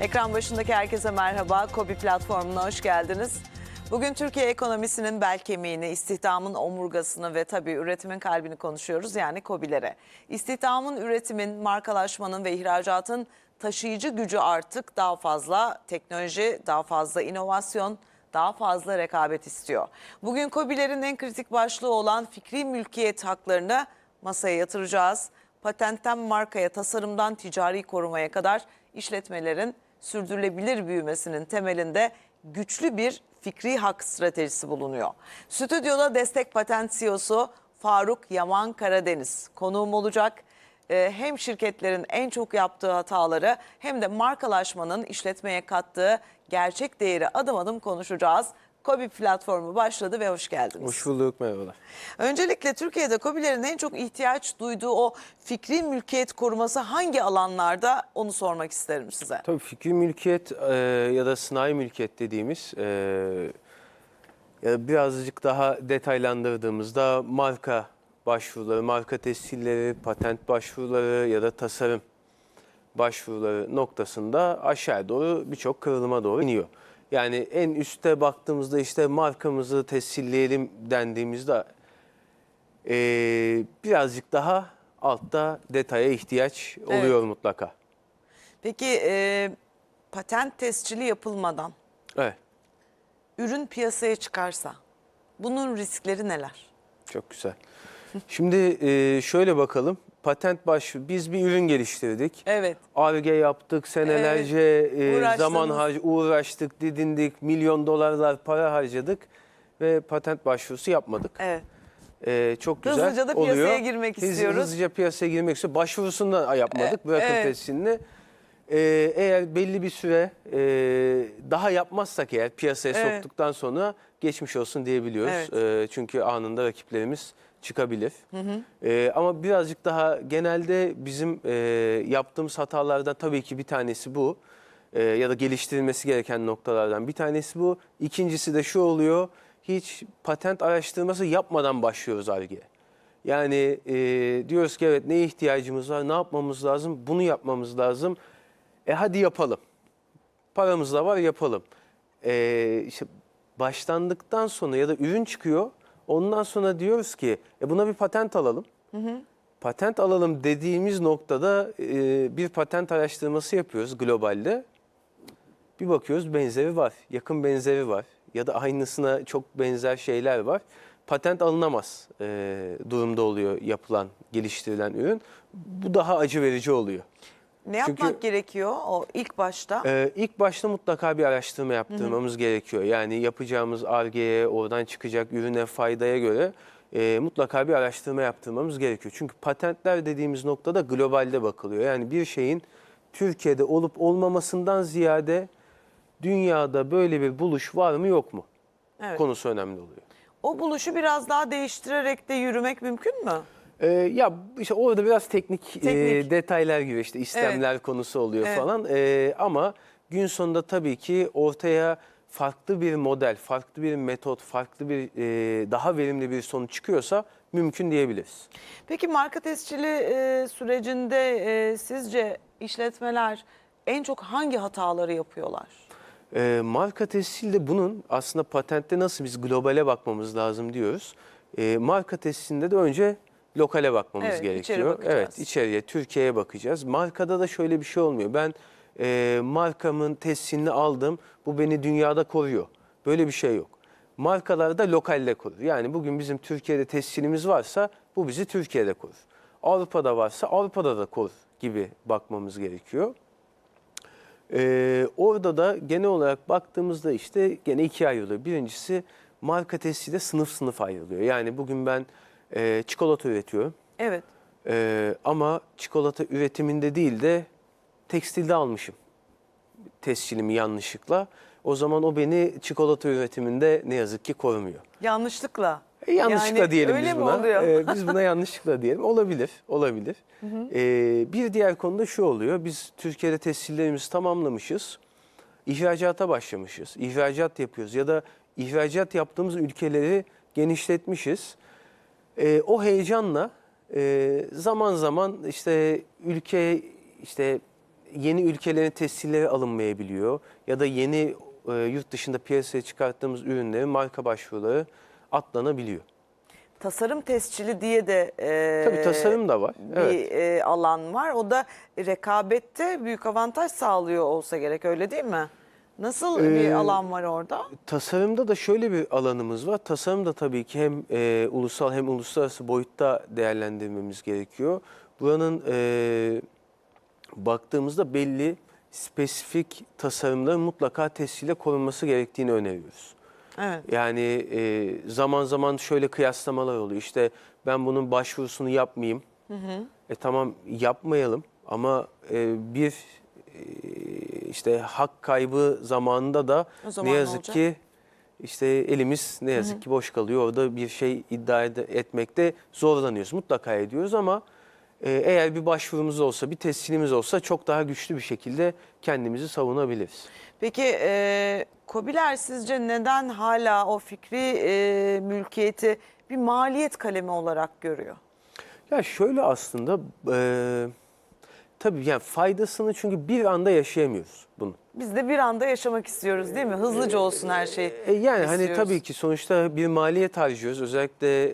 Ekran başındaki herkese merhaba. Kobi platformuna hoş geldiniz. Bugün Türkiye ekonomisinin bel kemiğini, istihdamın omurgasını ve tabii üretimin kalbini konuşuyoruz yani KOBİ'lere. İstihdamın, üretimin, markalaşmanın ve ihracatın taşıyıcı gücü artık daha fazla teknoloji, daha fazla inovasyon, daha fazla rekabet istiyor. Bugün KOBİ'lerin en kritik başlığı olan fikri mülkiyet haklarını masaya yatıracağız. Patentten markaya, tasarımdan ticari korumaya kadar işletmelerin sürdürülebilir büyümesinin temelinde güçlü bir fikri hak stratejisi bulunuyor. Stüdyoda Destek Patent CEO'su Faruk Yaman Karadeniz konuğum olacak. Ee, Hem şirketlerin en çok yaptığı hataları hem de markalaşmanın işletmeye kattığı gerçek değeri adım adım konuşacağız. Kobi platformu başladı ve hoş geldiniz. Hoş bulduk merhabalar. Öncelikle Türkiye'de KOBİ'lerin en çok ihtiyaç duyduğu o fikri mülkiyet koruması hangi alanlarda onu sormak isterim size. Tabii fikri mülkiyet e, ya da sınai mülkiyet dediğimiz e, ya birazcık daha detaylandırdığımızda marka başvuruları, marka tescilleri, patent başvuruları ya da tasarım başvuruları noktasında aşağı doğru birçok kırılıma doğru iniyor. Yani en üste baktığımızda işte markamızı tescilleyelim dendiğimizde e, birazcık daha altta detaya ihtiyaç oluyor mutlaka. Peki e, patent tescili yapılmadan Evet. ürün piyasaya çıkarsa bunun riskleri neler? Çok güzel. Şimdi e, şöyle bakalım. Patent başvuru. Biz bir ürün geliştirdik. Evet. Arge yaptık, senelerce e, Uğraştınız. zaman har- uğraştık, didindik, milyon dolarlar para harcadık ve patent başvurusu yapmadık. Evet. E, çok güzel Hızlıca da piyasaya oluyor. girmek Hız- istiyoruz. Hızlıca piyasaya girmek istiyoruz. Başvurusunu da yapmadık, bırakın evet. tescilini. E, eğer belli bir süre e, daha yapmazsak eğer piyasaya Evet. soktuktan sonra geçmiş olsun diyebiliyoruz. Evet. E, çünkü anında rakiplerimiz çıkabilir. E, ama birazcık daha genelde bizim e, yaptığımız hatalardan tabii ki bir tanesi bu. E, ya da geliştirilmesi gereken noktalardan bir tanesi bu. İkincisi de şu oluyor. Hiç patent araştırması yapmadan başlıyoruz Ar-Ge'ye. Yani e, diyoruz ki evet neye ihtiyacımız var, ne yapmamız lazım, bunu yapmamız lazım. E hadi yapalım. Paramız da var yapalım. E, işte başlandıktan sonra ya da ürün çıkıyor. Ondan sonra diyoruz ki e buna bir patent alalım. Patent alalım dediğimiz noktada e, bir patent araştırması yapıyoruz globalde. Bir bakıyoruz benzeri var, yakın benzeri var ya da aynısına çok benzer şeyler var. Patent alınamaz e, durumda oluyor yapılan, geliştirilen ürün. Bu daha acı verici oluyor. Ne Çünkü- yapmak gerekiyor o ilk başta? Ee, ilk başta mutlaka bir araştırma yaptırmamız gerekiyor. Yani yapacağımız argeye, oradan çıkacak ürüne, faydaya göre e, mutlaka bir araştırma yaptırmamız gerekiyor. Çünkü patentler dediğimiz noktada globalde bakılıyor. Yani bir şeyin Türkiye'de olup olmamasından ziyade dünyada böyle bir buluş var mı yok mu Evet. konusu önemli oluyor. O buluşu biraz daha değiştirerek de yürümek mümkün mü? Ee, ya işte orada biraz teknik, e, Teknik. detaylar gibi işte istemler konusu oluyor Evet. falan. Ee, ama gün sonunda tabii ki ortaya farklı bir model, farklı bir metot, farklı bir e, daha verimli bir sonuç çıkıyorsa mümkün diyebiliriz. Peki marka tescili e, sürecinde e, sizce işletmeler en çok hangi hataları yapıyorlar? E, marka tescili de bunun aslında patentte nasıl biz globale bakmamız lazım diyoruz. E, marka tescilinde de önce lokale bakmamız Evet, gerekiyor. Evet, içeriye, Türkiye'ye bakacağız. Markada da şöyle bir şey olmuyor. Ben e, markamın tescilini aldım, bu beni dünyada koruyor. Böyle bir şey yok. Markalar da lokalde korur. Yani bugün bizim Türkiye'de tescilimiz varsa bu bizi Türkiye'de korur. Avrupa'da varsa Avrupa'da da korur gibi bakmamız gerekiyor. Ee, orada da genel olarak baktığımızda işte gene ikiye ayrılıyor. Birincisi marka tescili de sınıf sınıf ayrılıyor. Yani bugün ben e, çikolata üretiyorum. Evet. Ee, ama çikolata üretiminde değil de tekstilde almışım tescilimi yanlışlıkla. O zaman o beni çikolata üretiminde ne yazık ki korumuyor. Yanlışlıkla. E, yanlışlıkla Yani diyelim biz buna. E, biz buna yanlışlıkla diyelim. Olabilir, olabilir. E, bir diğer konuda şu oluyor. Biz Türkiye'de tescillerimizi tamamlamışız. İhracata başlamışız. İhracat yapıyoruz ya da ihracat yaptığımız ülkeleri genişletmişiz. E, o heyecanla e, zaman zaman işte ülke işte yeni ülkelerin tescilleri alınmayabiliyor ya da yeni e, yurt dışında piyasaya çıkarttığımız ürünlerin marka başvuruları atlanabiliyor. Tasarım tescili diye de e, Tabii tasarım da var. bir Evet. e, alan var. O da rekabette büyük avantaj sağlıyor olsa gerek öyle değil mi? Nasıl bir Ee, alan var orada? Tasarımda da şöyle bir alanımız var. Tasarım da tabii ki hem e, ulusal hem uluslararası boyutta değerlendirmemiz gerekiyor. Buranın e, baktığımızda belli spesifik tasarımların mutlaka tescille korunması gerektiğini öneriyoruz. Evet. Yani e, zaman zaman şöyle kıyaslamalar oluyor. İşte ben bunun başvurusunu yapmayayım. E tamam yapmayalım ama e, bir işte hak kaybı zamanında da zaman ne ne yazık olacak? ki işte elimiz ne yazık ki boş kalıyor. Orada bir şey iddia etmekte zorlanıyoruz. Mutlaka ediyoruz ama e, eğer bir başvurumuz olsa, bir tescilimiz olsa çok daha güçlü bir şekilde kendimizi savunabiliriz. Peki e, KOBİ'ler sizce neden hala o fikri e, mülkiyeti bir maliyet kalemi olarak görüyor? Ya şöyle aslında e, tabii yani faydasını çünkü bir anda yaşayamıyoruz bunu. Biz de bir anda yaşamak istiyoruz değil mi? Hızlıca olsun her şey. E, yani hani istiyoruz. tabii ki sonuçta bir maliyet harcıyoruz. Özellikle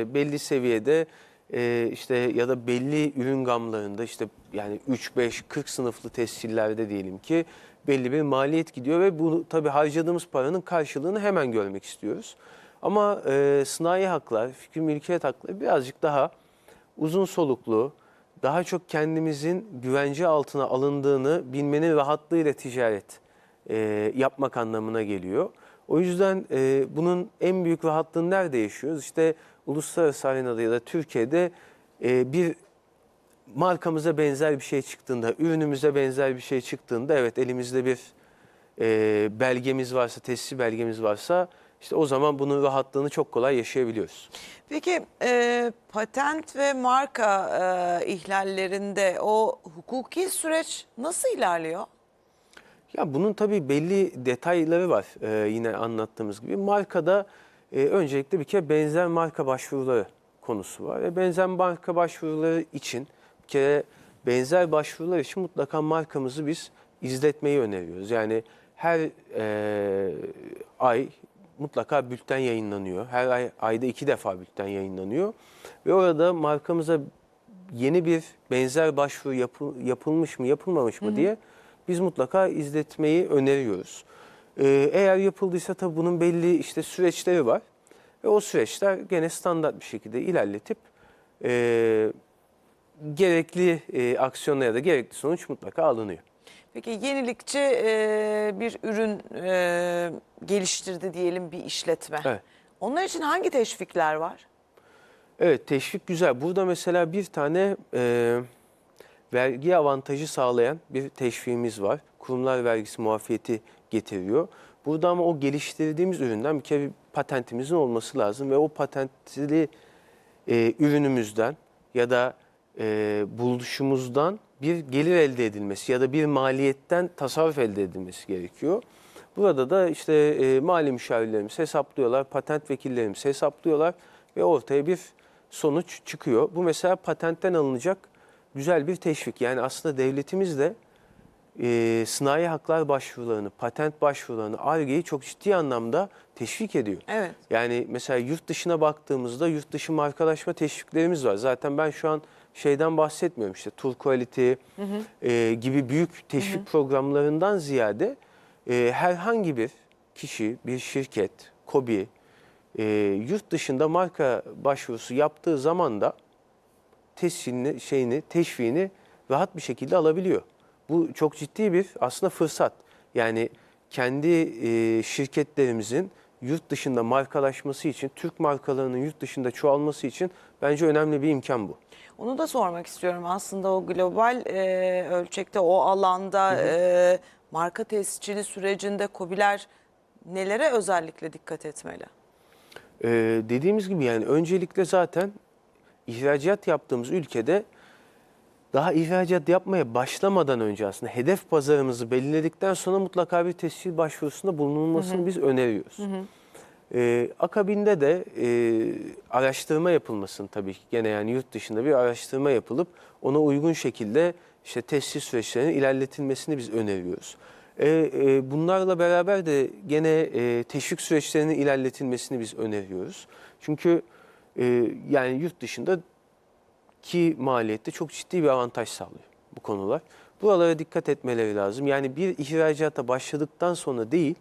e, belli seviyede e, işte ya da belli ürün gamlarında işte yani 3 5 40 sınıflı tescillerde diyelim ki belli bir maliyet gidiyor ve bu tabii harcadığımız paranın karşılığını hemen görmek istiyoruz. Ama e, sınai haklar, fikir mülkiyet hakları birazcık daha uzun soluklu, daha çok kendimizin güvence altına alındığını bilmenin rahatlığıyla ticaret e, yapmak anlamına geliyor. O yüzden e, bunun en büyük rahatlığını nerede yaşıyoruz? İşte uluslararası arenada ya da Türkiye'de e, bir markamıza benzer bir şey çıktığında, ürünümüze benzer bir şey çıktığında evet elimizde bir e, belgemiz varsa, tescil belgemiz varsa işte o zaman bunun rahatlığını çok kolay yaşayabiliyoruz. Peki e, patent ve marka e, ihlallerinde o hukuki süreç nasıl ilerliyor? Ya bunun tabii belli detayları var e, yine anlattığımız gibi. Markada e, öncelikle bir kere benzer marka başvuruları konusu var. Ve benzer marka başvuruları için bir kere benzer başvurular için mutlaka markamızı biz izletmeyi öneriyoruz. Yani her e, ay mutlaka bülten yayınlanıyor. Her ay ayda iki defa bülten yayınlanıyor. Ve orada markamıza yeni bir benzer başvuru yapı- yapılmış mı yapılmamış mı diye biz mutlaka izletmeyi öneriyoruz. Ee, eğer yapıldıysa tabii bunun belli işte süreçleri var. Ve o süreçler gene standart bir şekilde ilerletip e, gerekli e, aksiyonla ya da gerekli sonuç mutlaka alınıyor. Peki yenilikçi e, bir ürün e, geliştirdi diyelim bir işletme. Evet. Onlar için hangi teşvikler var? Evet teşvik güzel. Burada mesela bir tane e, vergi avantajı sağlayan bir teşviğimiz var. Kurumlar vergisi muafiyeti getiriyor. Burada ama o geliştirdiğimiz üründen bir kere bir patentimizin olması lazım ve o patentli e, ürünümüzden ya da e, buluşumuzdan bir gelir elde edilmesi ya da bir maliyetten tasarruf elde edilmesi gerekiyor. Burada da işte e, mali müşavirlerimiz hesaplıyorlar, patent vekillerimiz hesaplıyorlar ve ortaya bir sonuç çıkıyor. Bu mesela patentten alınacak güzel bir teşvik. Yani aslında devletimiz de e, sınai haklar başvurularını, patent başvurularını, ARGE'yi çok ciddi anlamda teşvik ediyor. Evet. Yani mesela yurt dışına baktığımızda yurt dışı markalaşma teşviklerimiz var. Zaten ben şu an şeyden bahsetmiyorum işte Tour Quality e, gibi büyük teşvik programlarından ziyade e, herhangi bir kişi, bir şirket, KOBİ e, yurt dışında marka başvurusu yaptığı zaman da tescilini, şeyini, teşviğini rahat bir şekilde alabiliyor. Bu çok ciddi bir aslında fırsat. Yani kendi e, şirketlerimizin yurt dışında markalaşması için, Türk markalarının yurt dışında çoğalması için bence önemli bir imkan bu. Onu da sormak istiyorum aslında o global e, ölçekte o alanda e, marka tescili sürecinde KOBİ'ler nelere özellikle dikkat etmeli? Ee, dediğimiz gibi yani öncelikle zaten ihracat yaptığımız ülkede daha ihracat yapmaya başlamadan önce aslında hedef pazarımızı belirledikten sonra mutlaka bir tescil başvurusunda bulunulmasını biz öneriyoruz. Ee, akabinde de e, araştırma yapılmasını tabii ki gene yani yurt dışında bir araştırma yapılıp ona uygun şekilde işte tescil süreçlerinin ilerletilmesini biz öneriyoruz. E, e, bunlarla beraber de gene e, teşvik süreçlerinin ilerletilmesini biz öneriyoruz. Çünkü e, yani yurt dışında ki maliyette çok ciddi bir avantaj sağlıyor bu konular. Buralara dikkat etmeleri lazım. Yani bir ihracata başladıktan sonra değil,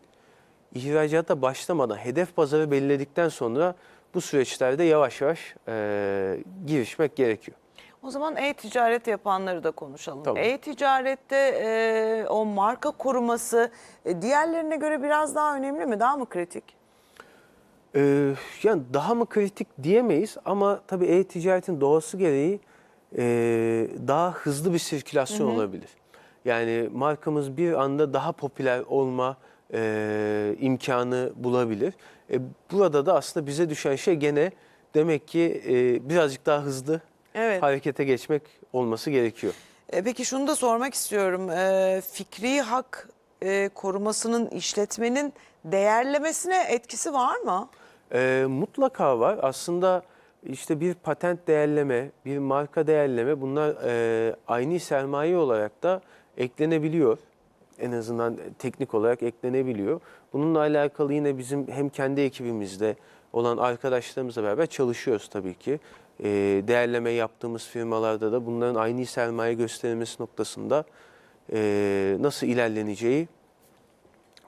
ihracata başlamadan hedef pazarı belirledikten sonra bu süreçlerde yavaş yavaş e, girişmek gerekiyor. O zaman e-ticaret yapanları da konuşalım. Tabii. E-ticarette e, o marka koruması e, diğerlerine göre biraz daha önemli mi? Daha mı kritik? Ee, yani daha mı kritik diyemeyiz ama tabii e-ticaretin doğası gereği e, daha hızlı bir sirkülasyon olabilir. Yani markamız bir anda daha popüler olma e, imkanı bulabilir. E, burada da aslında bize düşen şey gene demek ki e, birazcık daha hızlı Evet. harekete geçmek olması gerekiyor. E, peki şunu da sormak istiyorum. E, fikri hak e, korumasının işletmenin değerlemesine etkisi var mı? Ee, mutlaka var. Aslında işte bir patent değerleme, bir marka değerleme bunlar e, aynı sermaye olarak da eklenebiliyor. En azından teknik olarak eklenebiliyor. Bununla alakalı yine bizim hem kendi ekibimizde olan arkadaşlarımızla beraber çalışıyoruz tabii ki. Ee, değerleme yaptığımız firmalarda da bunların aynı sermaye gösterilmesi noktasında e, nasıl ilerleneceği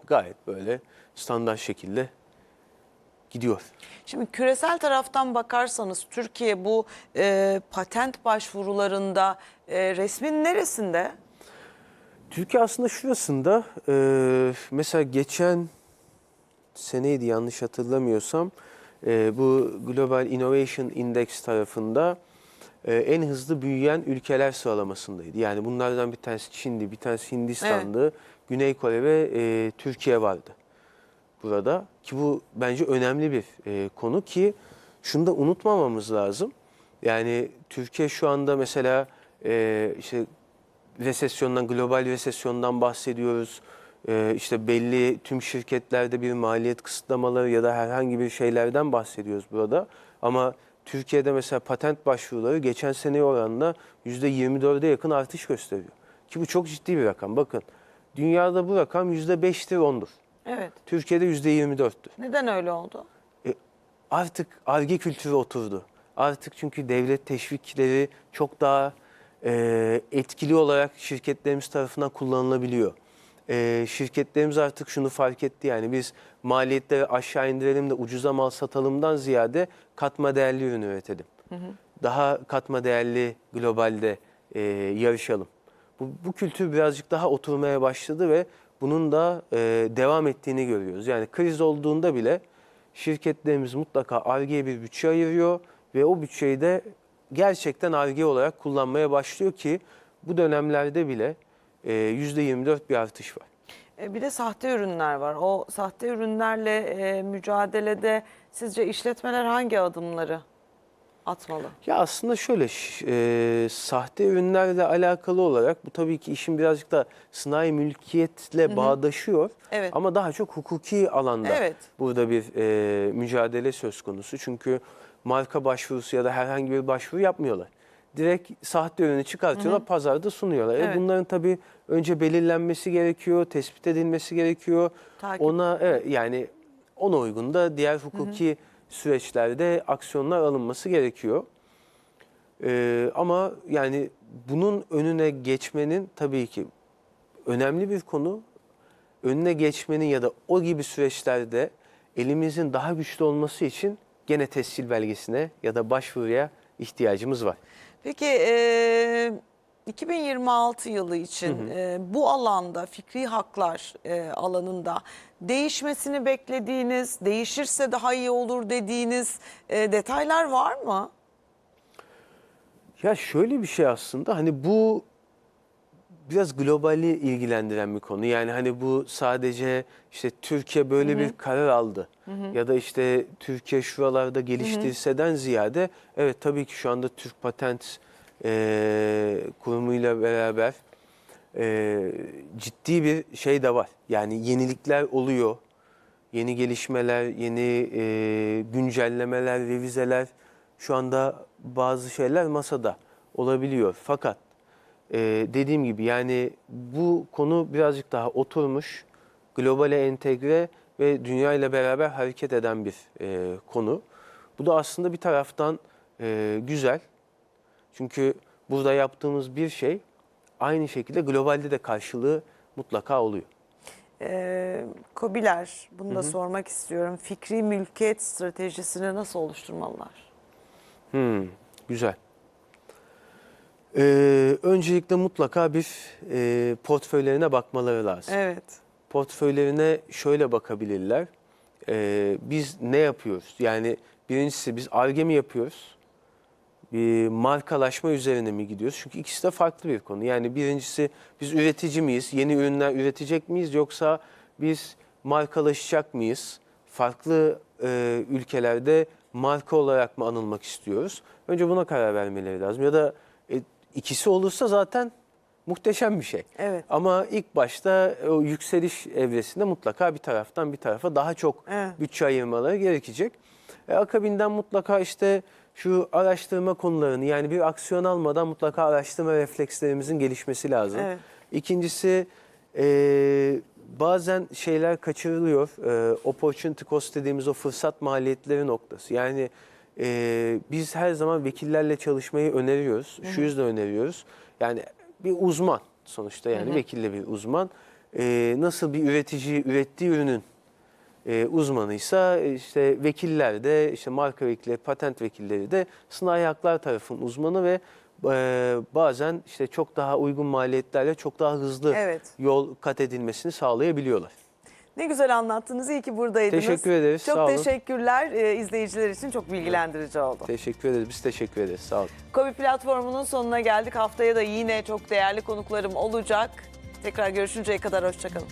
gayet böyle standart şekilde gidiyor. Şimdi küresel taraftan bakarsanız Türkiye bu e, patent başvurularında e, resmin neresinde? Türkiye aslında şurasında e, mesela geçen seneydi yanlış hatırlamıyorsam e, bu Global Innovation Index tarafında e, en hızlı büyüyen ülkeler sıralamasındaydı. Yani bunlardan bir tanesi Çin'di, bir tanesi Hindistan'dı, Güney Kore ve e, Türkiye vardı burada. Ki bu bence önemli bir e, konu ki şunu da unutmamamız lazım. Yani Türkiye şu anda mesela e, işte resesyondan, global resesyondan bahsediyoruz. Ee, işte belli tüm şirketlerde bir maliyet kısıtlamaları ya da herhangi bir şeylerden bahsediyoruz burada. Ama Türkiye'de mesela patent başvuruları geçen seneye oranla %24'e yakın artış gösteriyor. Ki bu çok ciddi bir rakam. Bakın dünyada bu rakam %5'tir 10'dur. Evet. Türkiye'de %24'tür. Neden öyle oldu? artık arge kültürü oturdu. Artık çünkü devlet teşvikleri çok daha e, etkili olarak şirketlerimiz tarafından kullanılabiliyor. E, şirketlerimiz artık şunu fark etti yani biz maliyetleri aşağı indirelim de ucuza mal satalımdan ziyade katma değerli ürün üretelim. Daha katma değerli globalde e, yarışalım. Bu, bu kültür birazcık daha oturmaya başladı ve bunun da e, devam ettiğini görüyoruz. Yani kriz olduğunda bile şirketlerimiz mutlaka Ar-Ge'ye bir bütçe ayırıyor ve o bütçeyi de gerçekten Ar-Ge olarak kullanmaya başlıyor ki bu dönemlerde bile e, %24 bir artış var. E, Bir de sahte ürünler var. O sahte ürünlerle e, mücadelede sizce işletmeler hangi adımları atmalı? Ya aslında şöyle e, sahte ürünlerle alakalı olarak bu tabii ki işin birazcık da sanayi mülkiyetle bağdaşıyor. Evet. Ama daha çok hukuki alanda Evet. burada bir e, mücadele söz konusu. Çünkü marka başvurusu ya da herhangi bir başvuru yapmıyorlar. Direkt sahte ürünü çıkartıyorlar, pazarda sunuyorlar. E, Evet. bunların tabii önce belirlenmesi gerekiyor, tespit edilmesi gerekiyor. Takip. Ona evet, yani ona uygun da diğer hukuki süreçlerde aksiyonlar alınması gerekiyor. Ee, ama yani bunun önüne geçmenin tabii ki önemli bir konu. Önüne geçmenin ya da o gibi süreçlerde elimizin daha güçlü olması için gene tescil belgesine ya da başvuruya ihtiyacımız var. Peki e, 2026 yılı için e, bu alanda fikri haklar e, alanında değişmesini beklediğiniz, değişirse daha iyi olur dediğiniz e, detaylar var mı? Ya şöyle bir şey aslında hani bu biraz globali ilgilendiren bir konu. Yani hani bu sadece işte Türkiye böyle bir karar aldı ya da işte Türkiye şuralarda geliştirseden ziyade evet tabii ki şu anda Türk Patent e, kurumuyla beraber e, ciddi bir şey de var. Yani yenilikler oluyor. Yeni gelişmeler, yeni e, güncellemeler, revizeler şu anda bazı şeyler masada olabiliyor. Fakat e, dediğim gibi yani bu konu birazcık daha oturmuş, globale entegre ve dünya ile beraber hareket eden bir e, konu. Bu da aslında bir taraftan e, güzel. Çünkü burada yaptığımız bir şey aynı şekilde globalde de karşılığı mutlaka oluyor. Ee, KOBİ'ler, bunu da sormak istiyorum. Fikri mülkiyet stratejisini nasıl oluşturmalılar? Hmm, güzel. Ee, öncelikle mutlaka bir e, portföylerine bakmaları lazım. Evet. Portföylerine şöyle bakabilirler. Ee, biz ne yapıyoruz? Yani birincisi biz ARGE mi yapıyoruz? Bir markalaşma üzerine mi gidiyoruz? Çünkü ikisi de farklı bir konu. Yani birincisi biz üretici miyiz? Yeni ürünler üretecek miyiz? Yoksa biz markalaşacak mıyız? Farklı e, ülkelerde marka olarak mı anılmak istiyoruz? Önce buna karar vermeleri lazım. Ya da ikisi olursa zaten muhteşem bir şey. Evet. Ama ilk başta o yükseliş evresinde mutlaka bir taraftan bir tarafa daha çok Evet. bütçe ayırmaları gerekecek. E, akabinden mutlaka işte şu araştırma konularını yani bir aksiyon almadan mutlaka araştırma reflekslerimizin gelişmesi lazım. Evet. İkincisi e, bazen şeyler kaçırılıyor. E, opportunity cost dediğimiz o fırsat maliyetleri noktası. Yani e, biz her zaman vekillerle çalışmayı öneriyoruz. Şu yüzden öneriyoruz. Yani bir uzman sonuçta yani vekille bir uzman. E, nasıl bir üretici ürettiği ürünün e, uzmanıysa e, işte vekiller de işte marka vekilleri, patent vekilleri de sınai haklar tarafının uzmanı ve e, bazen işte çok daha uygun maliyetlerle çok daha hızlı Evet. yol kat edilmesini sağlayabiliyorlar. Ne güzel anlattınız. İyi ki buradaydınız. Teşekkür ederiz, Çok sağ olun. teşekkürler. Ee, izleyiciler için çok bilgilendirici oldu. Teşekkür ederiz. Biz teşekkür ederiz. Sağ olun. Kobi platformunun sonuna geldik. Haftaya da yine çok değerli konuklarım olacak. Tekrar görüşünceye kadar hoşçakalın.